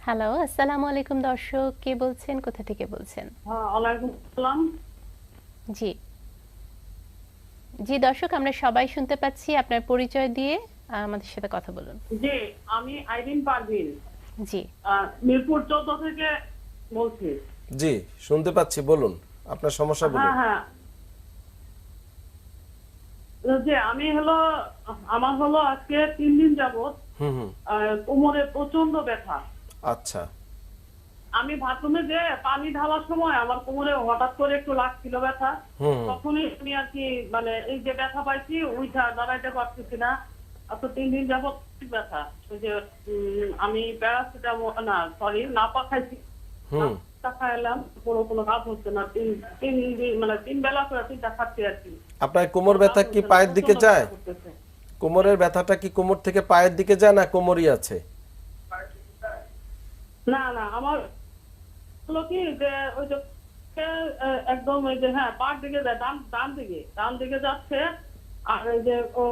Hello আসসালামু আলাইকুম দর্শক কে বলছেন কোথা থেকে বলছেন? জি। জি দর্শক আমরা সবাই শুনতে পাচ্ছি আপনার পরিচয় দিয়ে আমাদের সাথে কথা বলুন। জি আমি আইরিন পারভিন। জি। মিরপুর চৌদ্দ থেকে বলছি। জি শুনতে পাচ্ছি বলুন আপনার সমস্যা বলুন। হ্যাঁ হ্যাঁ। যে আমি হলো আমার হলো আজকে তিন দিন যাবত হুম হুম। আহ, কোমরে প্রচণ্ড ব্যথা। আচ্ছা। আমি বাথরুমে যে পানি ঢালার সময় আমার কোমরে হঠাৎ করে একটু লাগছিল ব্যথা। তখনই আমি আর কি মানে এই যে ব্যথা পাইছি উইঠা দাঁড়াইতে পারতেছি না। আচ্ছা তিন দিন যাবত ব্যথা। ওই যে আমি প্যারাসিটামল না সরি নাপা খাইছি। হুম। নাপা খাইলাম কোনো কোনো কাজ হচ্ছে না। তিন তিন দিন মানে তিন বেলা করে তিনটা খাচ্ছি আর কি। আপনার কোমর ব্যথা কি পায়ের দিকে যায়? কোমরের ব্যথাটা কি কোমর থেকে পায়ের দিকে যায় না কোমরই আছে? না না আমার হলো কি যে ওই যে একদম ওই যে হ্যাঁ পার দিকে যায় ডান ডান দিকে ডান দিকে যাচ্ছে আর ওই যে ও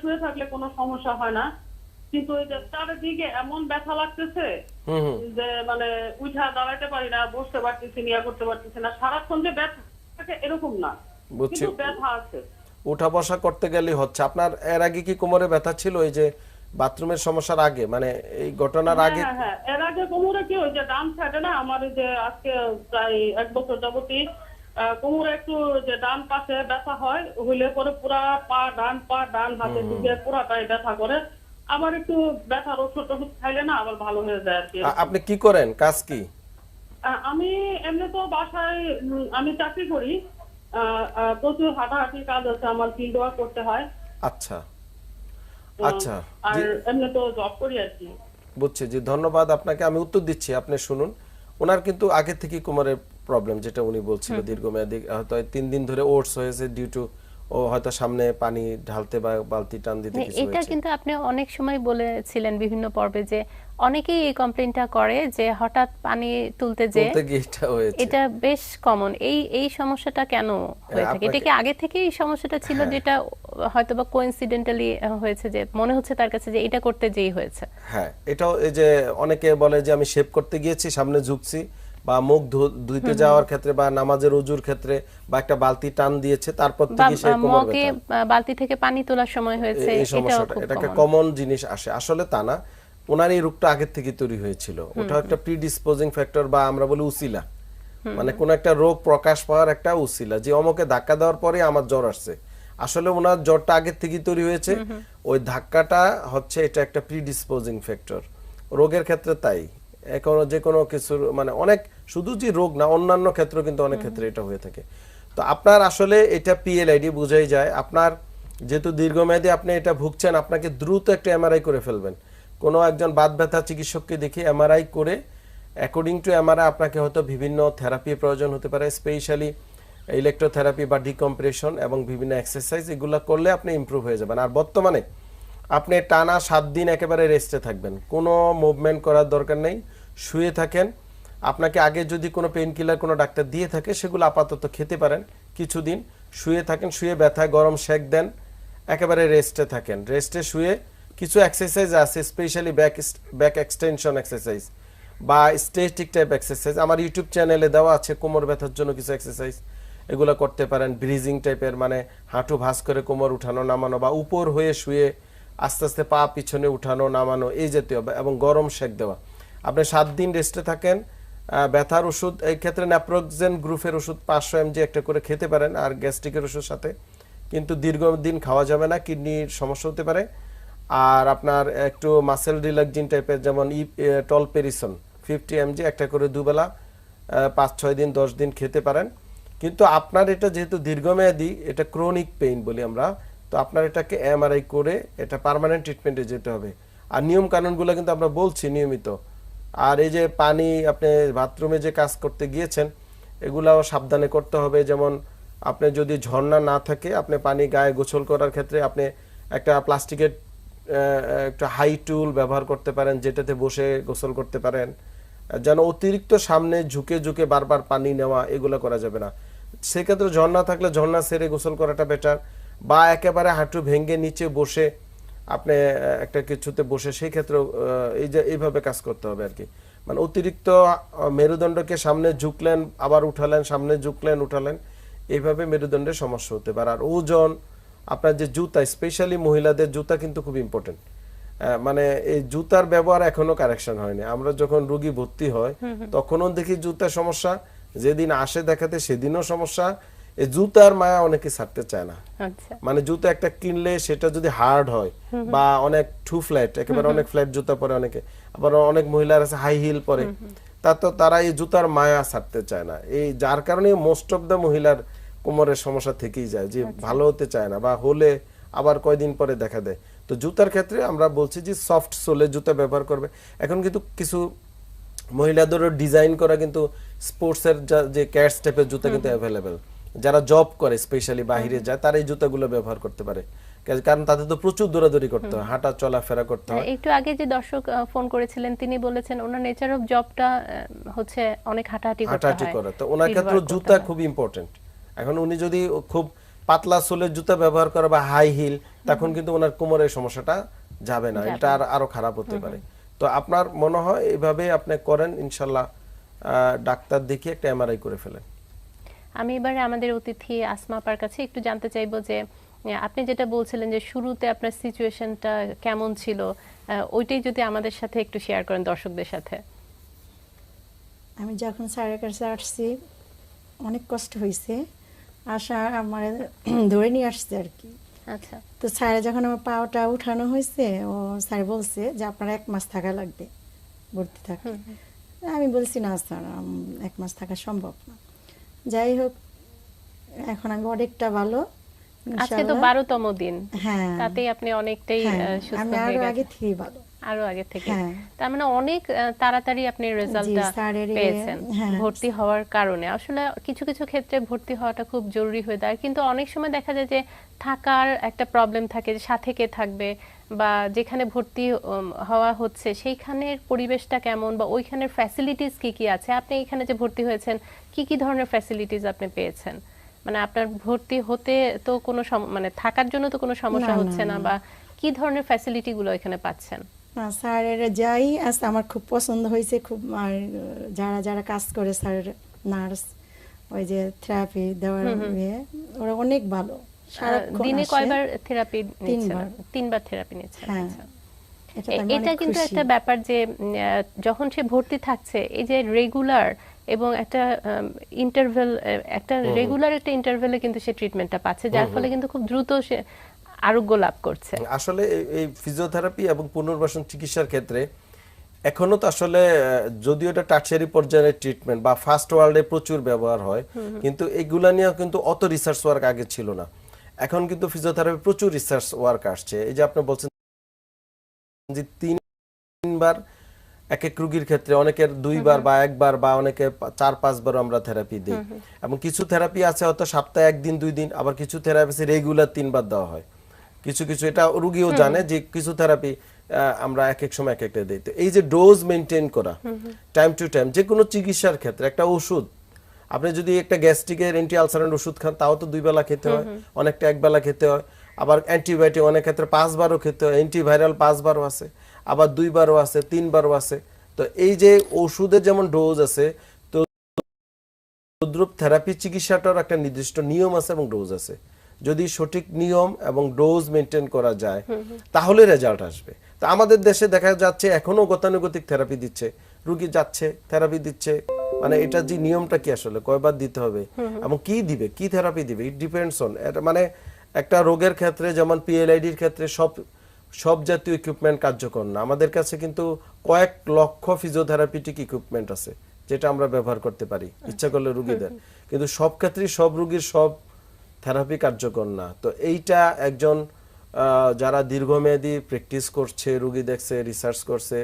শুয়ে থাকলে কোনো সমস্যা হয় না। কিন্তু ওই যে চারিদিকে এমন ব্যথা লাগতেছে যে মানে উঠা দাঁড়াইতে পারি না বসতে পারতেছি নিয়ে করতে পারতেছি না। সারাক্ষণ যে ব্যথা থাকে এরকম না কিন্তু ব্যথা আছে। উঠা বসা করতে গেলে হচ্ছে। আপনার এর আগে কি কোমরে ব্যথা ছিল? এই যে বাথরুমের সমস্যার আগে মানে এই ঘটনার আগে হ্যাঁ হ্যাঁ। এর আগে কোমরে কি যে ডান সাইডে না? আমার যে আজকে প্রায় এক বছর যাবতই কোমরে একটু যে ডান পাশে ব্যথা হয় হইলে পরে পুরা পা ডান পা ডান হাতে দিকে পুরাটাই ব্যথা করে। আবার একটু ব্যথার ওষুধ টষুধ খাইলে না আবার ভালো হয়ে যায় আর কি। আপনি কি করেন? কাজ কি? আমি এমনি তো বাসায় আমি চাকরি করি। প্রচুর হাঁটাহাঁটি কাজ আছে আমার ফিল্ড ওয়ার্ক করতে হয়। আচ্ছা। আচ্ছা আর এমনি তো জব করি আর কি। বুঝছি জি ধন্যবাদ আপনাকে। আমি উত্তর দিচ্ছি আপনি শুনুন। ওনার কিন্তু আগে থেকে কোমরের প্রবলেম যেটা উনি বলছিল দীর্ঘমেয়াদী হয়তো তিন দিন ধরে ওটস হয়েছে ডিউ টু ও হয়তো সামনে পানি ঢালতে বা বালতি টান দিতে মানে কিছু এটা কিন্তু আপনি অনেক সময় বলেছিলেন বিভিন্ন পর্বে যে অনেকেই এই কমপ্লেনটা করে যে হঠাৎ পানি তুলতে যে এটা হয়েছে। এটা বেশ কমন এই এই সমস্যাটা কেন হয়ে থাকে? এটা কি আগে থেকে এই সমস্যাটা ছিল হ্যাঁ। যেটা হয়তো বা কোইন্সিডেন্টালি হয়েছে যে মনে হচ্ছে তার কাছে যে এটা করতে যেই হয়েছে। হ্যাঁ এটাও এই যে অনেকে বলে যে আমি শেভ করতে গিয়েছি সামনে ঝুঁকছি বা মুখ ধুইতে যাওয়ার ক্ষেত্রে বা নামাজের উজুর ক্ষেত্রে বা একটা বালতি টান দিয়েছে তারপর থেকে সেই কোমর ব্যথা। বালতি থেকে পানি তোলার সময় হয়েছে এই সমস্যাটা খুব এটা একটা কমন জিনিস আসে। আসলে তা না ওনার এই রোগটা আগের থেকে তৈরি হয়েছিল। ওটা একটা প্রিডিসপোজিং ফ্যাক্টর বা আমরা বলি উসিলা। মানে কোন একটা রোগ প্রকাশ পাওয়ার একটা উসিলা যে অমকে ধাক্কা দেওয়ার পরে আমার জ্বর আসছে। আসলে ওনার জ্বরটা আগের থেকেই তৈরি হয়েছে। ওই ধাক্কাটা হচ্ছে এটা একটা প্রিডিসপোজিং ফ্যাক্টর রোগের ক্ষেত্রে তাই। এখন যে কোনো কিছুর মানে অনেক শুধু যে রোগ না অন্যান্য ক্ষেত্রে কিন্তু অনেক ক্ষেত্রে এটা হয়ে থাকে। তো আপনার আসলে এটা পিএলআইডি বোঝাই যায়। আপনার যেহেতু দীর্ঘমেয়াদী আপনি এটা ভুগছেন আপনাকে দ্রুত একটা এমআরআই করে ফেলবেন। কোনো একজন বাত ব্যথা চিকিৎসককে দেখে এমআরআই করে অ্যাকর্ডিং টু এমআরআই আপনাকে হয়তো বিভিন্ন থেরাপি প্রয়োজন হতে পারে স্পেশালি ইলেকট্রোথেরাপি বা ডিকম্প্রেশন এবং বিভিন্ন এক্সারসাইজ এগুলো করলে আপনি ইমপ্রুভ হয়ে যাবেন। আর বর্তমানে আপনি টানা সাত দিন একেবারে রেস্টে থাকবেন। কোনো মুভমেন্ট করার দরকার নেই। শুয়ে থাকেন। আপনাকে আগে যদি কোনো পেইন কিলার কোনো ডাক্তার দিয়ে থাকে, সেগুলো আপাতত খেতে পারেন কিছুদিন। শুয়ে থাকেন, শুয়ে ব্যথায় গরম শেক দেন, একেবারে রেস্টে থাকেন। রেস্টে শুয়ে কিছু এক্সারসাইজ আছে specially back back extension exercise বা স্টেটিক টাইপ এক্সারসাইজ আমার ইউটিউব চ্যানেলে দেওয়া আছে কোমর ব্যথার জন্য কিছু এক্সারসাইজ এগুলো করতে পারেন, ব্রিজিং টাইপের মানে হাঁটু ভাঁজ করে কোমর উঠানো, নামানো বা উপর হয়ে শুয়ে আস্তে আস্তে পা পিছনে উঠানো, নামানো, এই জাতীয় এবং গরম শেক দেওয়া। আপনি সাত দিন রেস্টে থাকেন ব্যথার ওষুধ, এই ক্ষেত্রে ন্যাপ্রোক্সেন গ্রুপের ওষুধ পাঁচশো এমজি একটা করে খেতে পারেন, আর গ্যাস্ট্রিকের ওষুধ সাথে। কিন্তু দীর্ঘদিন খাওয়া যাবে না, কিডনির সমস্যা হতে পারে। আর আপনার একটু মাসেল রিল্যাক্সিন টাইপের যেমন ই টল পেরিসন ফিফটি এমজি একটা করে দুবেলা পাঁচ, ছয় দিন, দশ দিন খেতে পারেন। কিন্তু আপনার এটা যেহেতু দীর্ঘমেয়াদী, এটা ক্রনিক পেইন বলি আমরা, তো আপনার এটাকে এমআরআই করে এটা পার্মানেন্ট ট্রিটমেন্টে যেতে হবে। আর নিয়ম কানুনগুলো কিন্তু আমরা বলছি নিয়মিত। আর এই যে পানি, আপনি বাথরুমে যে কাজ করতে গিয়েছেন, এগুলাও সাবধানে করতে হবে। যেমন আপনি যদি ঝর্ণা না থাকে, আপনি পানি গায়ে গোসল করার ক্ষেত্রে আপনি একটা প্লাস্টিকের একটা হাই টুল ব্যবহার করতে পারেন, যেটাতে বসে গোসল করতে পারেন। যেন অতিরিক্ত সামনে ঝুঁকে ঝুঁকে বারবার পানি নেওয়া এগুলো করা যাবে না। সেক্ষেত্রে ঝর্ণা থাকলে ঝর্ণা সেরে গোসল করাটা বেটার বা একেবারে হাঁটু ভেঙে নিচে বসে আপনি একটা কিছুতে বসে সেই ক্ষেত্রে এই যে, এইভাবে কাজ করতে হবে আর কি মানে অতিরিক্ত মেরুদণ্ডকে সামনে ঝুঁকলেন, আবার উঠালেন, সামনে ঝুঁকলেন, উঠালেন, এইভাবে মেরুদণ্ডের সমস্যা হতে পারে। আর ওজন, আপনার যে জুতা স্পেশালি মহিলাদের জুতা কিন্তু খুব ইম্পর্টেন্ট মানে এই জুতার ব্যবহার এখনও কারেকশন হয়নি। আমরা যখন রোগী ভর্তি হয় তখনও দেখি জুতার সমস্যা যেদিন আসে দেখাতে সেদিনও সমস্যা। এই জুতার মায়া অনেকে ছাড়তে চায় না। আচ্ছা। মানে জুতা একটা কিনলে সেটা যদি হার্ড হয় বা অনেক টু ফ্ল্যাট একেবারে অনেক ফ্ল্যাট জুতা পরে অনেকে আবার অনেক মহিলার আছে হাই হিল পরে তা তো তারা এই জুতার মায়া ছাড়তে চায় না। এই যার কারণে মোস্ট অফ দ্য মহিলার কোমরের সমস্যা থেকেই যায় যে ভালো হতে চায় না বা হলে আবার কয়দিন পরে দেখা দেয়। তো জুতার ক্ষেত্রে আমরা বলছি যে সফট সোলে জুতা ব্যবহার করবে। এখন কিন্তু কিছু মহিলাদেরও ডিজাইন করা কিন্তু স্পোর্টসের যে ক্যাটস টাইপের জুতা কিন্তু অ্যাভেলেবেল যারা জব করে স্পেশালি বাইরে যায় তারা এই জুতাগুলো ব্যবহার করতে পারে। কারণ তাদের তো প্রচুর দৌড়াদৌড়ি করতে হয় হাঁটা চলাফেরা করতে হয়। একটু আগে যে দর্শক ফোন করেছিলেন তিনি বলেছেন ওনার নেচার অফ জবটা হচ্ছে অনেক হাঁটাহাঁটি করতে হাঁটাহাঁটি করে। তো ওনার ক্ষেত্রে জুতা খুব ইম্পর্টেন্ট এখন উনি যদি খুব পাতলা সোলের জুতা ব্যবহার করে বা হাই হিল তখন কিন্তু ওনার কোমরের সমস্যাটা যাবে না এটা আর আরও খারাপ হতে পারে। তো আপনার মনে হয় এইভাবে আপনি করেন ইনশাল্লাহ ডাক্তার দেখিয়ে একটা এমআরআই করে ফেলেন। আমি এবারে আমাদের অতিথি আসমা আপার কাছে একটু জানতে চাইব যে আপনি যেটা বলছিলেন যে শুরুতে আপনার সিচুয়েশনটা কেমন ছিল আহ, ওইটাই যদি আমাদের সাথে একটু শেয়ার করেন দর্শকদের সাথে। আমি যখন স্যারের কাছে আসছি অনেক কষ্ট হয়েছে আসা আমার ধরে নিয়ে আসছে আর কি। আচ্ছা। তো স্যারে যখন আমার পাওটা উঠানো হয়েছে ও স্যার বলছে যে আপনার এক মাস থাকা লাগবে ভর্তি থাকতে আমি বলছি না স্যার এক মাস থাকা সম্ভব না। যাই হোক এখন আমি অনেকটা ভালো আজকে তো বারোতম দিন। হ্যাঁ। তাতেই আপনি অনেকটাই হ্যাঁ আমি আরও আগে থেকে ভালো। আরও আগে থেকে হ্যাঁ। তার মানে অনেক তাড়াতাড়ি আপনি রেজাল্টটা পেয়েছেন হ্যাঁ। ভর্তি হওয়ার কারণে আসলে কিছু কিছু ক্ষেত্রে ভর্তি হওয়াটা খুব জরুরি হয়ে দাঁড়ায় কিন্তু অনেক সময় দেখা যায় যে থাকার একটা প্রবলেম থাকে যে সাথে কে থাকবে বা যেখানে ভর্তি হওয়া হচ্ছে সেইখানের পরিবেশটা কেমন বা ওইখানের ফ্যাসিলিটিস কি কি আছে আপনি এখানে যে ভর্তি হয়েছেন কি কি ধরনের ফ্যাসিলিটিস আপনি পেয়েছেন মানে আপনার ভর্তি হতে তো কোনো মানে থাকার জন্য তো কোনো সমস্যা হচ্ছে না। বা কি ধরনের ফ্যাসিলিটি গুলো এখানে পাচ্ছেন স্যারের যাই আছে আমার খুব পছন্দ হয়েছে খুব আর যারা যারা কাজ করে স্যার নার্স ওই যে থেরাপি দেওয়ার ইয়ে ওরা অনেক ভালো। দিনে কয়বার থেরাপি তিনবার। তিনবার থেরাপি হ্যাঁ। আচ্ছা। এটা কিন্তু একটা ব্যাপার যে যখন সে ভর্তি থাকছে এই যে রেগুলার এবং একটা ইন্টারভেল একটা রেগুলার একটা ইন্টারভেলে কিন্তু সে ট্রিটমেন্টটা পাচ্ছে যার ফলে কিন্তু খুব দ্রুত সে আরোগ্য লাভ করছে। আসলে এই- ফিজিওথেরাপি এবং পুনর্বাসন চিকিৎসার ক্ষেত্রে এখনও তো আসলে যদিও এটা টার্সারি পর্যায়ের ট্রিটমেন্ট বা ফার্স্ট ওয়ার্ল্ডে প্রচুর ব্যবহার হয় কিন্তু এগুলা নিয়ে কিন্তু অত রিসার্চ ওয়ার্ক আগে ছিল না। এখন কিন্তু ফিজিওথেরাপি প্রচুর রিসার্চ ওয়ার্ক আসছে। এই যে আপনি বলছেন যে তিনবার এক এক রুগীর ক্ষেত্রে অনেকের দুইবার বা একবার বা অনেকে চার পাঁচবার আমরা থেরাপি দিই। এবং কিছু থেরাপি আছে হয়তো সপ্তাহে একদিন দুই দিন আবার কিছু থেরাপি আছে রেগুলার তিনবার দেওয়া হয়। কিছু কিছু এটা রুগীও জানে যে কিছু থেরাপি আমরা এক এক সময় এক একটা দিই। তো এই যে ডোজ মেনটেন করা টাইম টু টাইম যে কোনো চিকিৎসার ক্ষেত্রে একটা ওষুধ আপনি যদি একটা গ্যাস্ট্রিকের অ্যান্টি আলসারেন্ট ওষুধ খান তাও তো দুই বেলা খেতে হয় অনেকটা এক বেলা খেতে হয়। আবার অ্যান্টিবায়োটিক অনেক ক্ষেত্রে পাঁচবারও খেতে হয় অ্যান্টিভাইরাল পাঁচবারও আছে আবার দুইবারও আছে তিনবারও আছে। তো এই যে ওষুধের যেমন ডোজ আছে তো তদ্রুপ থেরাপি চিকিৎসাটার একটা নির্দিষ্ট নিয়ম আছে এবং ডোজ আছে। যদি সঠিক নিয়ম এবং ডোজ মেনটেন করা যায়, তাহলে রেজাল্ট আসবে। তো আমাদের দেশে দেখা যাচ্ছে এখনও গতানুগতিক থেরাপি দিচ্ছে, রুগী যাচ্ছে, থেরাপি দিচ্ছে। মানে এটা যে নিয়মটা কি আসলে, কয়বার দিতে হবে? এবং কি দিবে, কি থেরাপি দিবে? ইট ডিপেন্ডস অন এটা মানে একটা রোগের ক্ষেত্রে, যেমন পিএলআইডির ক্ষেত্রে সব সব জাতীয় ইকুইপমেন্ট কার্যকর না। আমাদের কাছে কিন্তু কয়েক লক্ষ ফিজিওথেরাপিটিক ইকুইপমেন্ট আছে, যেটা আমরা ব্যবহার করতে পারি, ইচ্ছা করলে রুগীদের। কিন্তু সব ক্ষেত্রেই সব রুগীর সব থেরাপি কার্যকর না। তো এইটা একজন যারা দীর্ঘমেয়াদী প্র্যাকটিস করছে রুগী দেখছে রিসার্চ করছে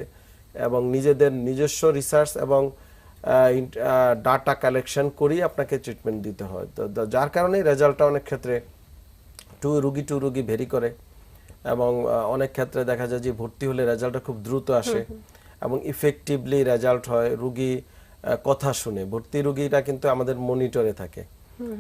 এবং নিজেদের নিজস্ব রিসার্চ এবং ডাটা কালেকশন করেই আপনাকে ট্রিটমেন্ট দিতে হয়। তো যার কারণে রেজাল্টটা অনেক ক্ষেত্রে টু রুগী টু রুগী ভেরি করে এবং অনেক ক্ষেত্রে দেখা যায় যে ভর্তি হলে রেজাল্টটা খুব দ্রুত আসে এবং ইফেক্টিভলি রেজাল্ট হয়। রুগী কথা শুনে। ভর্তি রুগীরা কিন্তু আমাদের মনিটরে থাকে।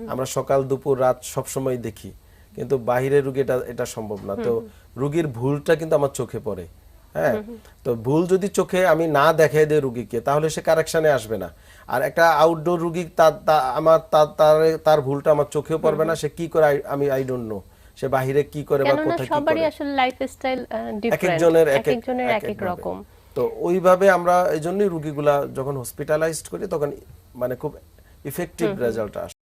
আমরা সকাল দুপুর রাত সব সময় দেখি। কিন্তু বাহিরের রুগী এটা এটা সম্ভব না। তো রুগীর ভুলটা কিন্তু আমার চোখে পড়ে। হ্যাঁ? তো ভুল যদি চোখে আমি না দেখাই দিই রুগীকে তাহলে সে কারেকশনে আসবে না। আর একটা আউটডোর রুগী তার আমার তার তার- ভুলটা আমার চোখেও পড়বে না। সে কি করে আমি আই ডোন্ট নো সে বাহিরে কি করে বা কোথায় কি সবারই করে? আসলে লাইফস্টাইল এক ডিফারেন্ট একজনের এক একজনের এক এক রকম। তো ওইভাবে আমরা এই জন্যই রুগীগুলা যখন হসপিটালাইজড করি তখন মানে খুব ইফেক্টিভ রেজাল্ট আসে।